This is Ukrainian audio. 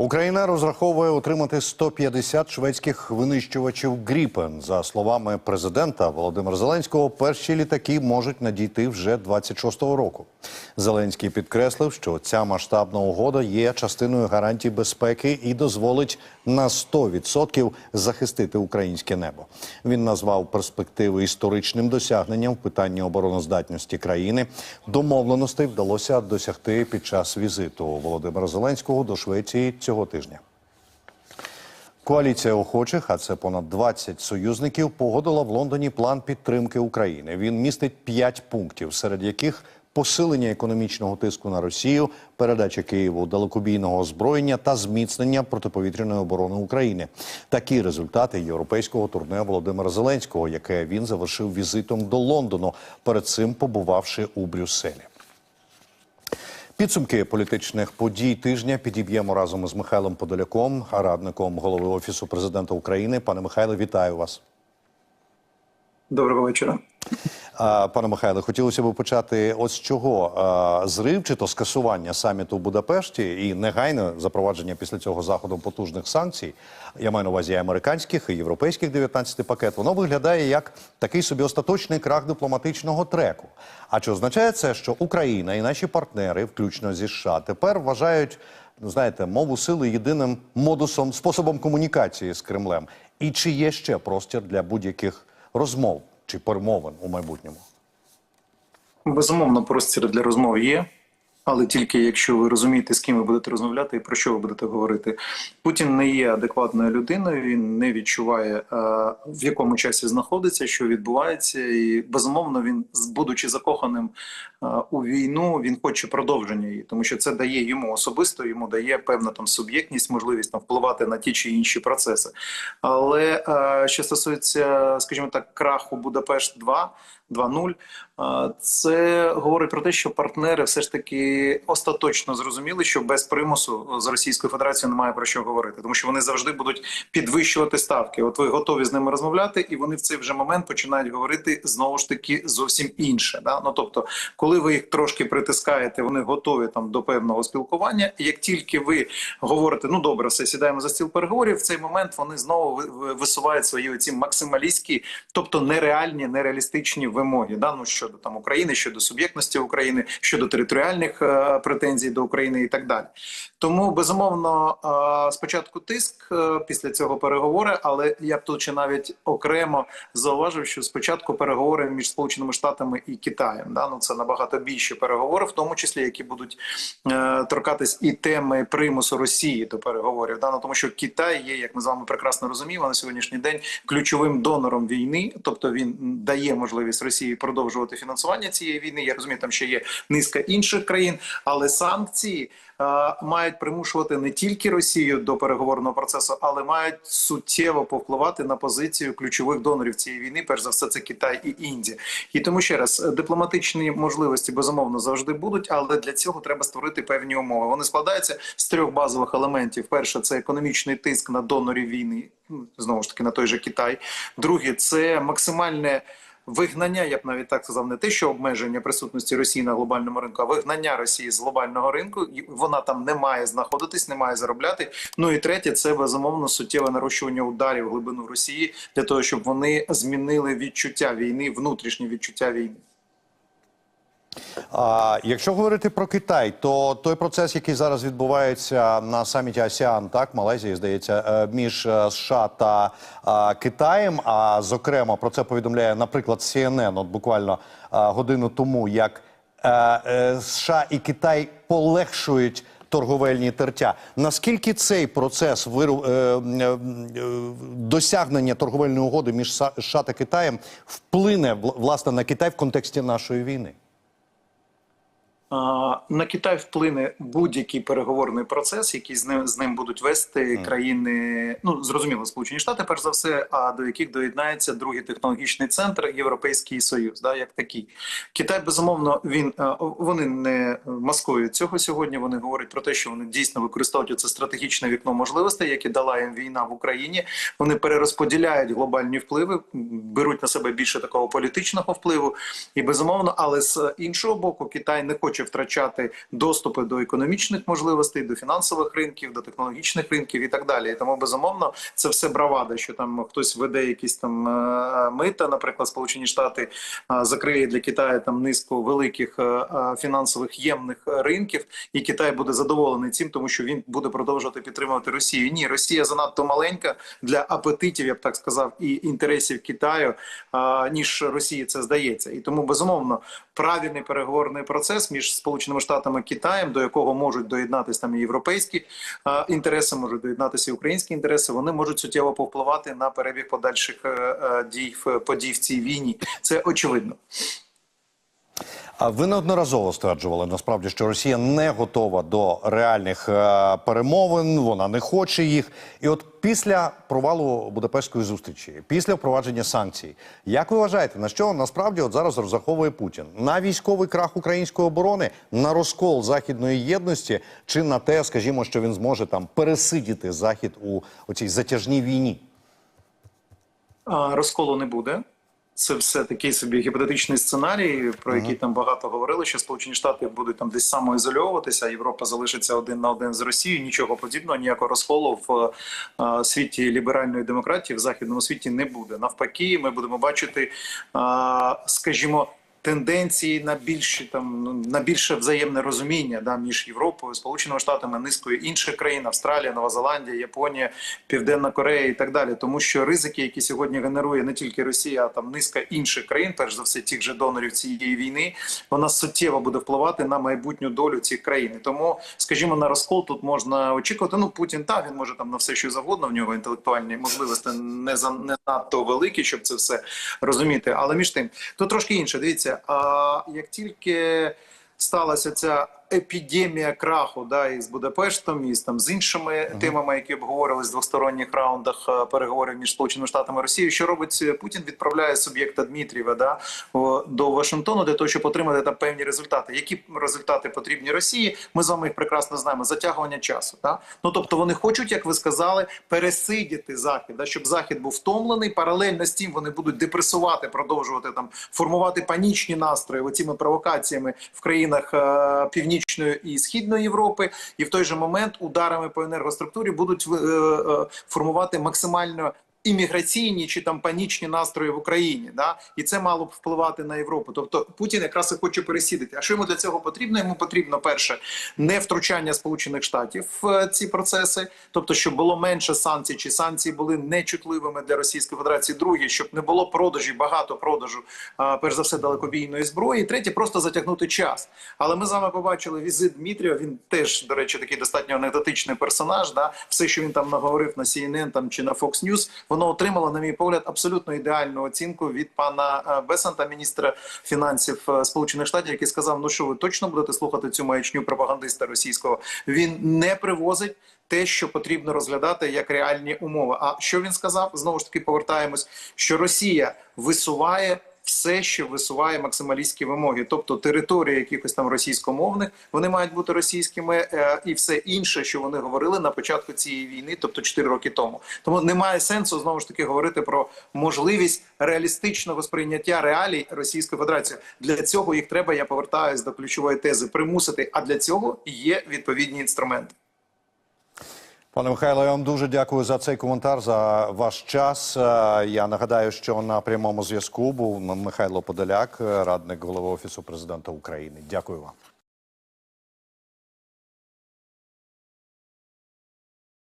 Україна розраховує отримати 150 шведських винищувачів Гріпен. За словами президента Володимира Зеленського, перші літаки можуть надійти вже 26-го року. Зеленський підкреслив, що ця масштабна угода є частиною гарантій безпеки і дозволить на 100% захистити українське небо. Він назвав перспективи історичним досягненням в питанні обороноздатності країни. Домовленостей вдалося досягти під час візиту Володимира Зеленського до Швеції цього тижня. Коаліція охочих, а це понад 20 союзників, погодила в Лондоні план підтримки України. Він містить 5 пунктів, серед яких посилення економічного тиску на Росію, передача Києву далекобійного озброєння та зміцнення протиповітряної оборони України. Такі результати європейського турне Володимира Зеленського, яке він завершив візитом до Лондону, перед цим побувавши у Брюсселі. Підсумки політичних подій тижня підіб'ємо разом із Михайлом Подоляком, радником голови офісу президента України. Пане Михайле, вітаю вас. Доброго вечора. Пане Михайле, хотілося б почати ось з чого зрив чи то скасування саміту в Будапешті і негайне запровадження після цього заходу потужних санкцій. Я маю на увазі американських і європейських 19 пакет. Воно виглядає як такий собі остаточний крах дипломатичного треку. А чи означає це, що Україна і наші партнери, включно зі США, тепер вважають ну, знаєте, мову сили єдиним модусом, способом комунікації з Кремлем? І чи є ще простір для будь-яких розмов чи перемовин у майбутньому? Безумовно, простір для розмов є, але тільки якщо ви розумієте, з ким ви будете розмовляти і про що ви будете говорити. Путін не є адекватною людиною, він не відчуває, е, в якому часі знаходиться, що відбувається, і безумовно, він, будучи закоханим е, у війну, він хоче продовження її, тому що це дає йому особисто, йому дає певна там суб'єктність, можливість там впливати на ті чи інші процеси. Але е, що стосується, скажімо так, краху Будапешт 2 2.0, е, це говорить про те, що партнери все ж таки остаточно зрозуміли, що без примусу з Російською Федерацією немає про що говорити, тому що вони завжди будуть підвищувати ставки. От ви готові з ними розмовляти, і вони в цей вже момент починають говорити знову ж таки зовсім інше. Да? Ну тобто, коли ви їх трошки притискаєте, вони готові там до певного спілкування. І як тільки ви говорите, ну добре, все сідаємо за стіл переговорів, в цей момент вони знову ви- ви- висувають свої оці максималістські, тобто нереальні, нереалістичні вимоги. Да? Ну, щодо там України, щодо суб'єктності України, щодо територіальних е, претензій до України і так далі. Тому безумовно е, спочатку тиск, е, після цього переговори, але я б тут ще навіть окремо зауважив, що спочатку переговори між Сполученими Штатами і Китаєм. Да? Ну це набагато більші переговори, в тому числі які будуть торкатись і теми примусу Росії до переговорів. Да? Ну, тому що Китай є, як ми з вами прекрасно розуміємо, на сьогоднішній день ключовим донором війни, тобто він дає можливість Росії продовжувати фінансування цієї війни. Я розумію, там ще є низка інших країн, але санкції е, мають примушувати не тільки Росію до переговорного процесу, але мають суттєво повпливати на позицію ключових донорів цієї війни. Перш за все, це Китай і Індія. І тому ще раз дипломатичні можливості безумовно завжди будуть, але для цього треба створити певні умови. Вони складаються з трьох базових елементів: перше це економічний тиск на донорів війни, ну, знову ж таки на той же Китай. Друге це максимальне. Вигнання, я б навіть так сказав, не те, що обмеження присутності Росії на глобальному ринку, а вигнання Росії з глобального ринку. І Вона там не має знаходитись, не має заробляти. Ну і третє, це безумовно суттєве нарощування ударів в глибину Росії для того, щоб вони змінили відчуття війни, внутрішнє відчуття війни. А якщо говорити про Китай, то той процес, який зараз відбувається на саміті АСіАН, так Малайзії, здається, е, між е, США та е, Китаєм. А зокрема, про це повідомляє, наприклад, CNN, от буквально е, годину тому, як е, США і Китай полегшують. Торговельні тертя. Наскільки цей процес виру, е, е, досягнення торговельної угоди між США та Китаєм вплине власне на Китай в контексті нашої війни? На Китай вплине будь-який переговорний процес, який з ним з ним будуть вести країни. Ну зрозуміло, Сполучені Штати, перш за все, а до яких доєднається другий технологічний центр Європейський Союз, да як такий. Китай безумовно він е, вони не маскують цього сьогодні. Вони говорять про те, що вони дійсно використовують це стратегічне вікно можливостей, яке дала їм війна в Україні. Вони перерозподіляють глобальні впливи, беруть на себе більше такого політичного впливу, і безумовно, але з іншого боку, Китай не хоче хоче втрачати доступи до економічних можливостей, до фінансових ринків, до технологічних ринків і так далі. І тому безумовно це все бравада, що там хтось веде якісь там е, мита, наприклад, Сполучені Штати е, закриє для Китаю там низку великих е, фінансових ємних ринків, і Китай буде задоволений цим, тому що він буде продовжувати підтримувати Росію. Ні, Росія занадто маленька для апетитів, я б так сказав, і інтересів Китаю, ніж Росії це здається. І тому безумовно правильний переговорний процес між Сполученими Штатами і Китаєм, до якого можуть доєднатися там і європейські інтереси, можуть доєднатися і українські інтереси. Вони можуть суттєво повпливати на перебіг подальших е, е, дій в- подій в цій війні. Це очевидно. А ви неодноразово стверджували насправді, що Росія не готова до реальних е, перемовин, вона не хоче їх. І от після провалу Будапештської зустрічі, після впровадження санкцій, як ви вважаєте, на що насправді от зараз розраховує Путін? На військовий крах української оборони, на розкол західної єдності, чи на те, скажімо, що він зможе там пересидіти захід у цій затяжній війні? Розколу не буде. Це все такий собі гіпотетичний сценарій, про який там багато говорили, що Сполучені Штати будуть там десь самоізольовуватися, а Європа залишиться один на один з Росією. Нічого подібного, ніякого розколу в а, світі ліберальної демократії в західному світі не буде. Навпаки, ми будемо бачити, а, скажімо. Тенденції на більше там ну, на більше взаємне розуміння да між Європою, Сполученими Штатами, низкою інших країн Австралія, Нова Зеландія, Японія, Південна Корея і так далі. Тому що ризики, які сьогодні генерує не тільки Росія, а там низка інших країн, перш за все, тих же донорів цієї війни, вона суттєво буде впливати на майбутню долю цих країн. Тому, скажімо, на розкол тут можна очікувати. Ну Путін та він може там на все, що завгодно. В нього інтелектуальні можливості не за не надто великі, щоб це все розуміти. Але між тим, тут трошки інше. Дивіться, а як тільки сталася ця епідемія краху, да, із Будапештом, і там з іншими темами, які обговорились в двосторонніх раундах е, переговорів між Сполученими Штатами і Росією, що робить е, Путін? Відправляє суб'єкта Дмитрієва да, до Вашингтону для того, щоб отримати там певні результати. Які результати потрібні Росії? Ми з вами їх прекрасно знаємо. Затягування часу. Да? Ну тобто вони хочуть, як ви сказали, пересидіти захід, да, щоб захід був втомлений. Паралельно з тим вони будуть депресувати, продовжувати там формувати панічні настрої оціми провокаціями в країнах е, північної і східної Європи, і в той же момент ударами по енергоструктурі будуть е, е, формувати максимально. Імміграційні чи там панічні настрої в Україні, да і це мало б впливати на Європу. Тобто Путін якраз і хоче пересідати. А що йому для цього потрібно? Йому потрібно перше не втручання Сполучених Штатів в е, ці процеси, тобто, щоб було менше санкцій, чи санкції були нечутливими для Російської Федерації. Друге, щоб не було продажі, багато продажу, перш за все, далекобійної зброї. Третє, просто затягнути час. Але ми з вами побачили візит Дмитрія. Він теж, до речі, такий достатньо анекдотичний персонаж. Да, все, що він там наговорив на CNN там чи на Fox News, воно отримало, на мій погляд, абсолютно ідеальну оцінку від пана е, Бесанта, міністра фінансів е, Сполучених Штатів, який сказав: Ну що ви точно будете слухати цю маячню пропагандиста російського? Він не привозить. Те, що потрібно розглядати як реальні умови. А що він сказав? Знову ж таки повертаємось, що Росія висуває все, що висуває максималістські вимоги, тобто території якихось там російськомовних, вони мають бути російськими, е, і все інше, що вони говорили на початку цієї війни, тобто 4 роки тому. Тому немає сенсу знову ж таки говорити про можливість реалістичного сприйняття реалій Російської Федерації. Для цього їх треба. Я повертаюсь до ключової тези примусити. А для цього є відповідні інструменти. Пане Михайло, я вам дуже дякую за цей коментар, за ваш час. Е, Я нагадаю, що на прямому зв'язку був Михайло Подоляк, радник голови офісу президента України. Дякую вам.